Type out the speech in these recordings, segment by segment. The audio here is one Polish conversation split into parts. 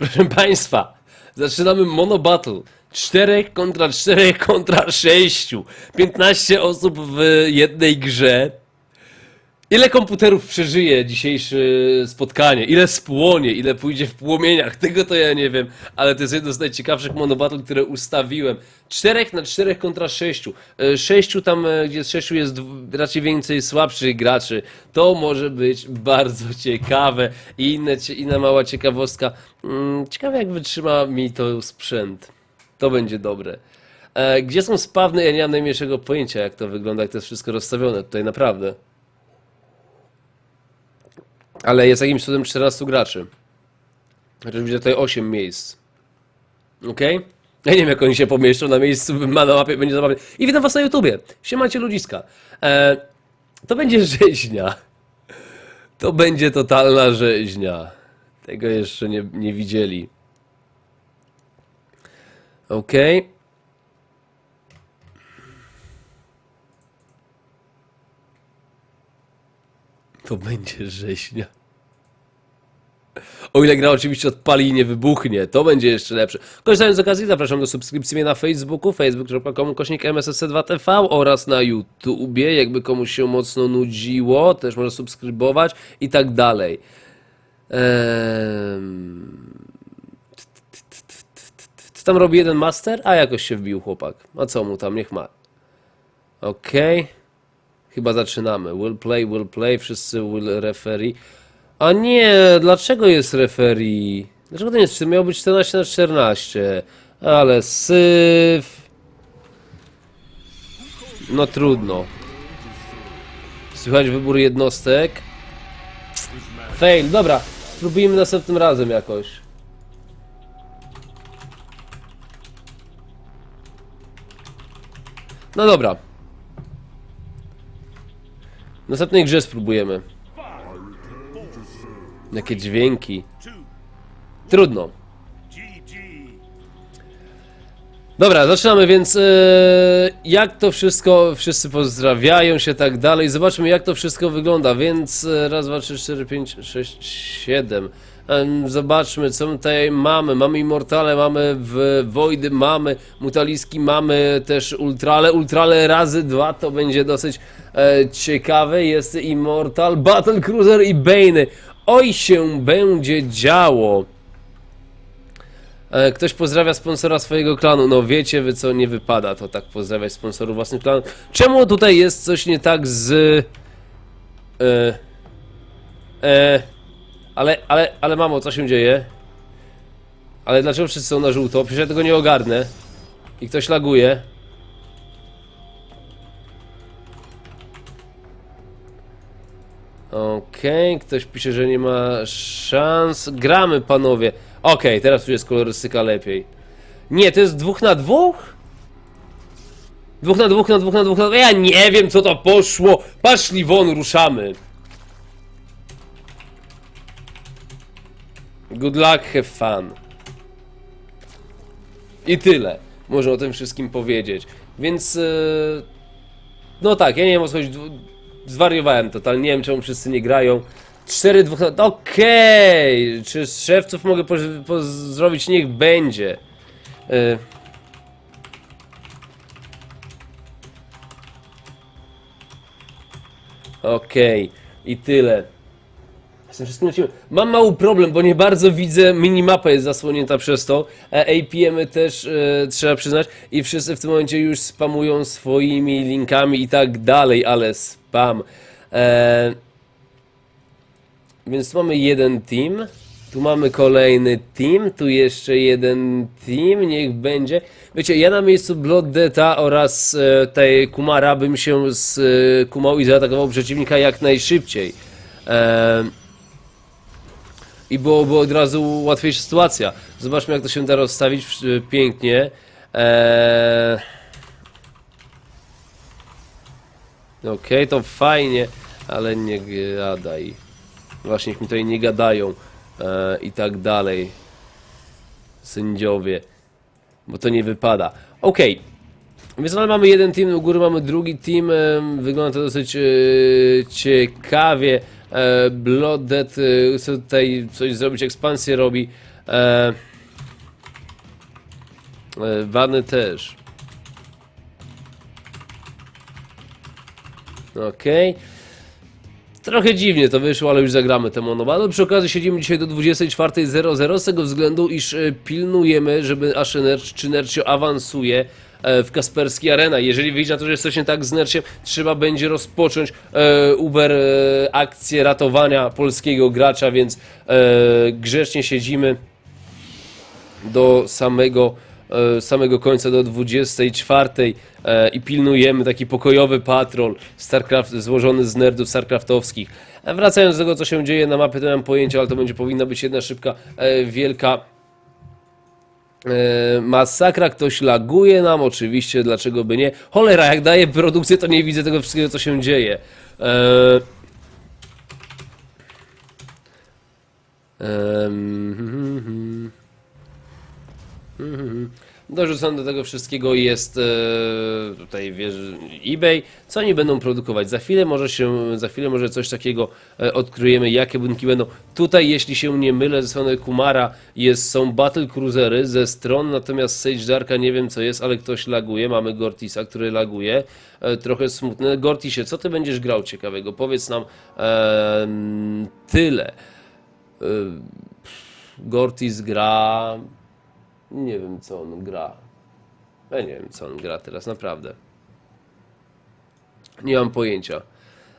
Proszę Państwa, zaczynamy Mono Battle. 4 kontra 4 kontra 6. 15 osób w jednej grze. Ile komputerów przeżyje dzisiejsze spotkanie? Ile spłonie? Ile pójdzie w płomieniach? Tego to ja nie wiem, ale to jest jedno z najciekawszych monobattle, które ustawiłem. 4 na 4 kontra 6. 6 tam, e, gdzie z 6 jest raczej więcej słabszych graczy. To może być bardzo ciekawe. I inne, inna mała ciekawostka. Mm, Ciekawe jak wytrzyma mi to sprzęt. To będzie dobre. E, Gdzie są spawny? Ja nie mam najmniejszego pojęcia jak to wygląda, jak to jest wszystko rozstawione tutaj, naprawdę. Ale jest jakimś cudem 14 graczy. Chociaż będzie tutaj 8 miejsc. Okej? Ja nie wiem jak oni się pomieszczą na miejscu, ma na mapie, będzie zabawnie. I witam was na YouTubie. Siemacie ludziska. E, to będzie rzeźnia. To będzie totalna rzeźnia. Tego jeszcze nie, nie widzieli. Okej. To będzie rzeźnia. O ile gra oczywiście odpali i nie wybuchnie, to będzie jeszcze lepsze. Korzystając z okazji, zapraszam do subskrypcji mnie na Facebooku, facebook.com kośnik mssc2tv oraz na YouTubie, jakby komuś się mocno nudziło, też może subskrybować i tak dalej. Ehm... Co tam robi jeden master? A jakoś się wbił chłopak. A co mu tam, niech ma. Okej. Chyba zaczynamy. Will play, will play, wszyscy will referee. A nie, dlaczego jest referee? Dlaczego to nie jest? To miało być 14 na 14. Ale syf. No trudno. Słychać wybór jednostek. Fail, dobra. Spróbujmy następnym razem jakoś. No dobra. W następnej grze spróbujemy. Jakie dźwięki. Trudno. Dobra, zaczynamy więc. E, jak to wszystko, wszyscy pozdrawiają się, tak dalej. Zobaczmy, jak to wszystko wygląda. Więc e, raz, dwa, trzy, cztery, pięć, sześć, siedem. Em, Zobaczmy, co tutaj mamy. Mamy Immortale, mamy w Voidy, mamy Mutaliski, mamy też Ultrale. Ultrale razy dwa to będzie dosyć e, ciekawe. Jest Immortal, Battle Cruiser i Bane. Oj się będzie działo. E, Ktoś pozdrawia sponsora swojego klanu. No wiecie wy co, nie wypada to tak pozdrawiać sponsorów własnych klanów. Czemu tutaj jest coś nie tak z... E, e, ale, ale, ale mamo, co się dzieje? Ale dlaczego wszyscy są na żółto? Przecież ja tego nie ogarnę. I ktoś laguje. Okej, ktoś pisze, że nie ma szans. Gramy, panowie. Okej, teraz już jest kolorystyka lepiej. Nie, to jest dwóch na dwóch? Dwóch na dwóch, na dwóch, na dwóch, na dwóch. Ja nie wiem, co to poszło. Paszli won, ruszamy. Good luck, have fun. I tyle. Można o tym wszystkim powiedzieć. Więc... Yy... No tak, ja nie wiem o co chodzi. Zwariowałem totalnie, nie wiem czemu wszyscy nie grają. 4 dwóch. na- Okej! Czy z szewców mogę poz- pozdrowić? Niech będzie. Y... Okej, i tyle. Jestem wszystkim lecimy. Mam mały problem, bo nie bardzo widzę, minimapa jest zasłonięta przez to. E, APM-y też e, trzeba przyznać i wszyscy w tym momencie już spamują swoimi linkami i tak dalej, ale spam. E, więc tu mamy jeden team, tu mamy kolejny team, tu jeszcze jeden team, niech będzie. Wiecie, ja na miejscu Bloodeta oraz e, tej Kumara bym się z e, Kumał i zaatakował przeciwnika jak najszybciej. E, i byłoby od razu łatwiejsza sytuacja. Zobaczmy, jak to się da rozstawić w- pięknie. Eee... To fajnie, ale nie gadaj. Właśnie mi tutaj nie gadają eee, i tak dalej. Sędziowie, bo to nie wypada. Okej. Więc mamy jeden team, u góry mamy drugi team. Wygląda to dosyć e, ciekawie. E, Blood Dead e, chce tutaj coś zrobić, ekspansję robi. E, e, Wany też. Okej. Trochę dziwnie to wyszło, ale już zagramy tę monobattle. Przy okazji siedzimy dzisiaj do 24.00 z tego względu, iż e, pilnujemy, żeby aż Nercio awansuje w Kasperski Arena. Jeżeli wyjdzie na to, że jest coś nie tak z Nerciem, trzeba będzie rozpocząć e, Uber e, akcję ratowania polskiego gracza, więc e, grzecznie siedzimy do samego, e, samego końca, do 24 e, i pilnujemy taki pokojowy patrol Starcraft, złożony z nerdów starcraftowskich. E, Wracając do tego, co się dzieje na mapie, to mam pojęcia, ale to będzie powinna być jedna szybka, e, wielka e, masakra. Ktoś laguje nam, oczywiście, dlaczego by nie. Cholera, jak daje produkcję, to nie widzę tego wszystkiego, co się dzieje. E, hmm. Mhm. Dorzucony do tego wszystkiego jest e, tutaj wiesz, eBay. Co oni będą produkować? Za chwilę może się, za chwilę może coś takiego e, odkryjemy, jakie budynki będą. Tutaj, jeśli się nie mylę, ze strony Kumara jest, są Battle Cruisery ze stron, natomiast Sage Darka nie wiem co jest, ale ktoś laguje. Mamy Gortisa, który laguje. E, trochę smutne. Gortisie, co ty będziesz grał ciekawego? Powiedz nam em, tyle. E, Gortis gra nie wiem, co on gra. Ja nie wiem, co on gra teraz, naprawdę. Nie mam pojęcia.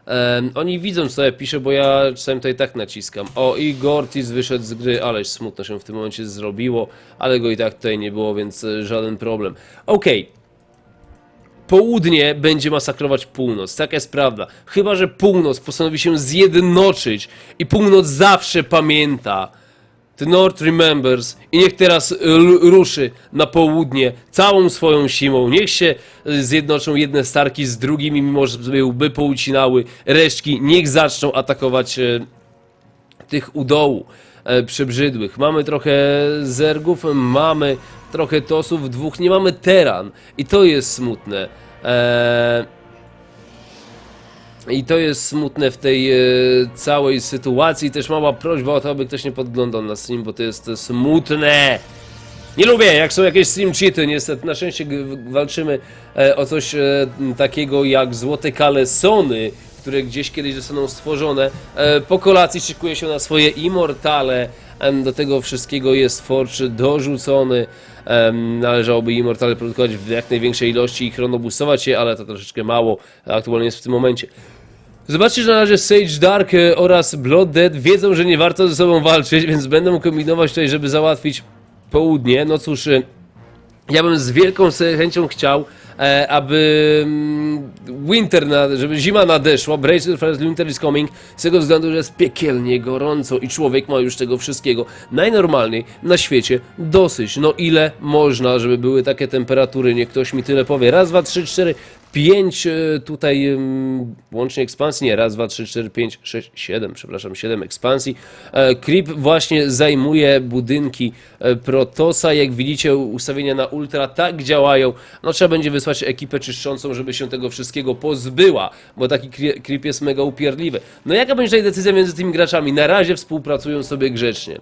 Em, oni widzą, co ja piszę, bo ja czasami to i tak naciskam. O, i Gortis wyszedł z gry, ależ smutno się w tym momencie zrobiło, ale go i tak tutaj nie było, więc e, żaden problem. Okej. Południe będzie masakrować północ, taka jest prawda. Chyba, że północ postanowi się zjednoczyć i północ zawsze pamięta. The North remembers i niech teraz y, ruszy na południe całą swoją siłą. Niech się y, zjednoczą jedne starki z drugimi, mimo że sobie łby poucinały resztki. Niech zaczną atakować y, tych u dołu e, przybrzydłych. Mamy trochę zergów, mamy trochę tosów, dwóch nie mamy teran i to jest smutne. Eee, i to jest smutne w tej e, całej sytuacji. Też mała prośba o to, aby ktoś nie podglądał na stream, bo to jest smutne. Nie lubię, jak są jakieś stream cheaty, niestety. Na szczęście walczymy e, o coś e, takiego jak złote kalesony, które gdzieś kiedyś zostaną stworzone. E, po kolacji szykuje się na swoje immortale. Do tego wszystkiego jest Forge dorzucony. Należałoby immortale produkować w jak największej ilości i chronobustować je, ale to troszeczkę mało aktualnie jest w tym momencie. Zobaczcie, że na razie Sage Dark e, oraz Blood Dead wiedzą, że nie warto ze sobą walczyć, więc będą kombinować tutaj, żeby załatwić południe. No cóż, e, ja bym z wielką chęcią chciał, aby mm, winter, żeby zima nadeszła, Brace for Winter is coming, z tego względu, że jest piekielnie gorąco i człowiek ma już tego wszystkiego najnormalniej na świecie dosyć. No ile można, żeby były takie temperatury, niech ktoś mi tyle powie. Raz, dwa, trzy, cztery, pięć e, tutaj łącznie ekspansji, nie, raz, dwa, trzy, cztery, pięć, sześć, siedem, przepraszam, siedem ekspansji. E, Creep właśnie zajmuje budynki e, Protosa, jak widzicie ustawienia na ultra tak działają, no trzeba będzie wysłać ekipę czyszczącą, żeby się tego wszystkiego pozbyła, bo taki cre- Creep jest mega upierdliwy. No jaka będzie tutaj decyzja między tymi graczami? Na razie współpracują sobie grzecznie.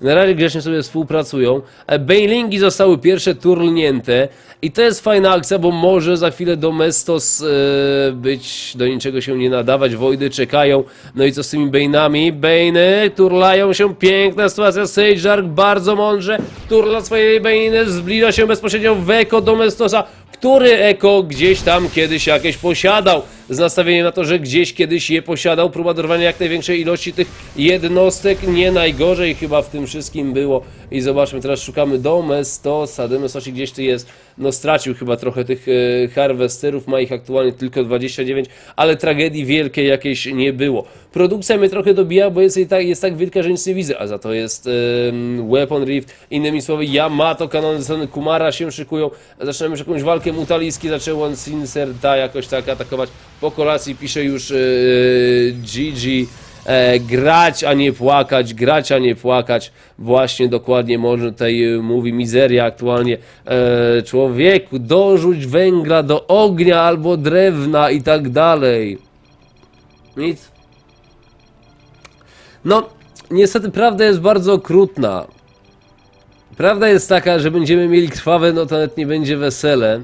Na razie grzecznie sobie współpracują. Bailingi zostały pierwsze turlnięte i to jest fajna akcja, bo może za chwilę Domestos e, być, do niczego się nie nadawać, Wojdy czekają. No i co z tymi Bane'ami? Bane'y turlają się, piękna sytuacja, Sage bardzo mądrze turla swoje Bane'y, zbliża się bezpośrednio w eko Domestosa, który eko gdzieś tam kiedyś jakieś posiadał. Z nastawieniem na to, że gdzieś kiedyś je posiadał. Próba dorwania jak największej ilości tych jednostek. Nie najgorzej chyba w tym wszystkim było. I zobaczmy, teraz szukamy Domestosa. Domestosik gdzieś tu jest. No stracił chyba trochę tych e, harwesterów. Ma ich aktualnie tylko 29, ale tragedii wielkiej jakiejś nie było. Produkcja mnie trochę dobija, bo jest, tak, jest tak wielka, że nic nie widzę. A za to jest em, Weapon Rift. Innymi słowy, Yamato, kanony ze strony Kumara się szykują. Zaczynamy już jakąś walkę Mutaliski. Zaczęło on Sincerta jakoś tak atakować. Po kolacji pisze już e, GG. E, grać, a nie płakać, grać, a nie płakać. Właśnie dokładnie może e, mówi mizeria aktualnie. E, człowieku, dorzuć węgla do ognia albo drewna i tak dalej. Nic. No, niestety prawda jest bardzo okrutna. Prawda jest taka, że będziemy mieli krwawe, no to nawet nie będzie wesele.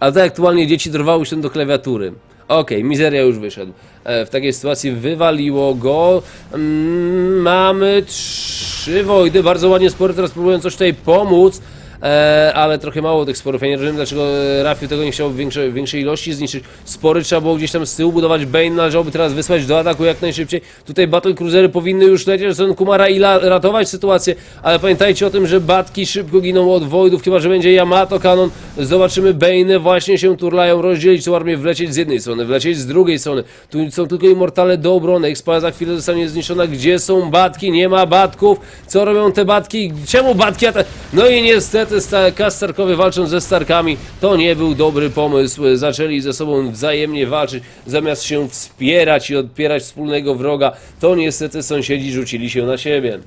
Ale tak aktualnie dzieci dorwały się do klawiatury. Okej, mizeria już wyszedł. E, w takiej sytuacji wywaliło go. Mm, mamy trzy wojdy, bardzo ładnie spory, teraz próbują coś tutaj pomóc. E, ale trochę mało tych sporów. Ja nie rozumiem, dlaczego Rafiu tego nie chciał w większej, w większej ilości zniszczyć. Spory trzeba było gdzieś tam z tyłu budować. Bane należałoby teraz wysłać do ataku jak najszybciej. Tutaj Battle Cruisery powinny już lecieć do Kumara i ratować sytuację, ale pamiętajcie o tym, że Batki szybko giną od Voidów, chyba że będzie Yamato Kanon. Zobaczymy Bane właśnie się turlają, rozdzielić tą armię, wlecieć z jednej strony, wlecieć z drugiej strony. Tu są tylko Immortale do obrony. Expa za chwilę zostanie zniszczona. Gdzie są Batki? Nie ma Batków. Co robią te Batki? Czemu Batki? No i niestety sta- Kastarkowie walczą ze Starkami. To nie był dobry pomysł. Zaczęli ze sobą wzajemnie walczyć, zamiast się wspierać i odpierać wspólnego wroga. To niestety sąsiedzi rzucili się na siebie.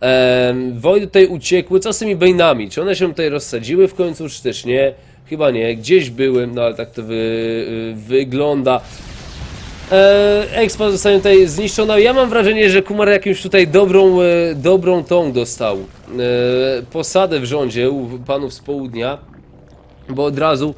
Ehm, Wojny tutaj uciekły. Co z tymi bejnami? Czy one się tutaj rozsadziły w końcu, czy też nie? Chyba nie. Gdzieś były, no ale tak to wy, y, wygląda. E, Expa zostanie tutaj zniszczona. Ja mam wrażenie, że Kumar jakąś tutaj dobrą, e, dobrą tą dostał. E, posadę w rządzie u panów z południa, bo od razu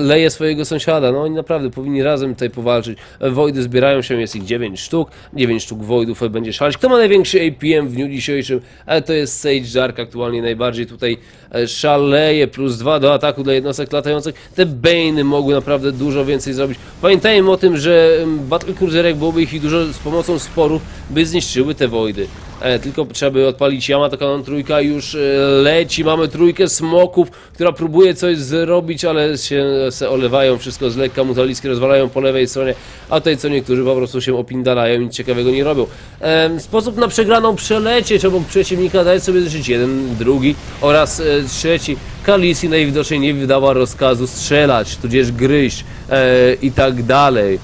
leje swojego sąsiada. No oni naprawdę powinni razem tutaj powalczyć. E, Wojdy zbierają się, jest ich 9 sztuk. 9 sztuk Wojdów e, będzie szaleć. Kto ma największy APM w dniu dzisiejszym? E, to jest Sage Dark aktualnie najbardziej tutaj e, szaleje. Plus 2 do ataku dla jednostek latających. Te Bane'y mogły naprawdę dużo więcej zrobić. Pamiętajmy o tym, że em, Battle Cruiserek byłoby ich dużo z pomocą sporów, by zniszczyły te Wojdy. E, tylko trzeba by odpalić Yamato Kanon trójka już e, leci, mamy trójkę smoków, która próbuje coś zrobić, ale się se olewają wszystko z lekka, mutaliskie rozwalają po lewej stronie, a tutaj co niektórzy po prostu się opindalają i nic ciekawego nie robią. E, sposób na przegraną przelecieć obok przeciwnika, dać sobie zżyć jeden, drugi oraz e, trzeci. Kalisi najwidoczniej nie wydała rozkazu strzelać, tudzież gryźć e, i tak dalej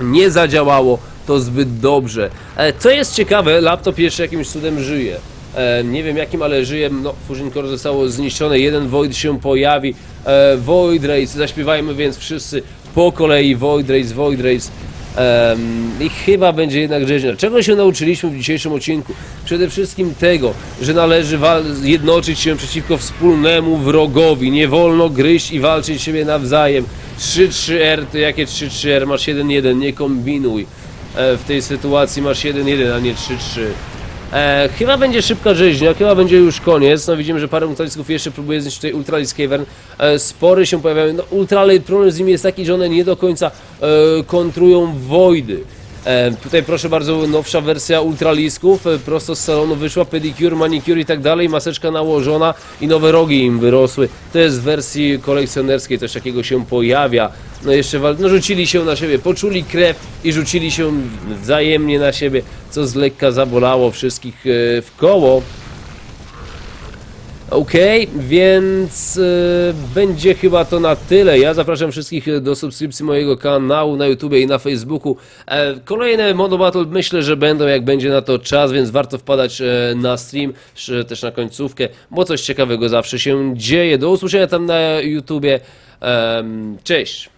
nie zadziałało to zbyt dobrze. E, Co jest ciekawe, laptop jeszcze jakimś cudem żyje. E, Nie wiem jakim, ale żyje. No, Fusion Core zostało zniszczone, jeden Void się pojawi. E, Void Race, zaśpiewajmy więc wszyscy po kolei Void Race, Void Race. I chyba będzie jednak rzeźnia. Czego się nauczyliśmy w dzisiejszym odcinku? Przede wszystkim tego, że należy jednoczyć się przeciwko wspólnemu wrogowi. Nie wolno gryźć i walczyć siebie nawzajem. 3-3R to jakie 3-3R? Masz 1-1, nie kombinuj. E, w tej sytuacji masz 1-1, a nie 3-3. E, chyba będzie szybka rzeźnia, chyba będzie już koniec. No widzimy, że parę ultralisków jeszcze próbuje zniszczyć tutaj Ultralis Cavern. E, spory się pojawiają. No Ultralay problem z nimi jest taki, że one nie do końca e, kontrują Voidy. E, tutaj proszę bardzo, nowsza wersja ultralisków, e, prosto z salonu wyszła, pedicure, manicure i tak dalej, maseczka nałożona i nowe rogi im wyrosły. To jest w wersji kolekcjonerskiej, coś takiego się pojawia. No jeszcze wal- no, rzucili się na siebie, poczuli krew i rzucili się wzajemnie na siebie, co z lekka zabolało wszystkich e, w koło. Okej, więc y, będzie chyba to na tyle. Ja zapraszam wszystkich do subskrypcji mojego kanału na YouTube i na Facebooku. E, kolejne Mono Battle myślę, że będą jak będzie na to czas, więc warto wpadać e, na stream, sz- też na końcówkę, bo coś ciekawego zawsze się dzieje. Do usłyszenia tam na YouTubie. Em, cześć!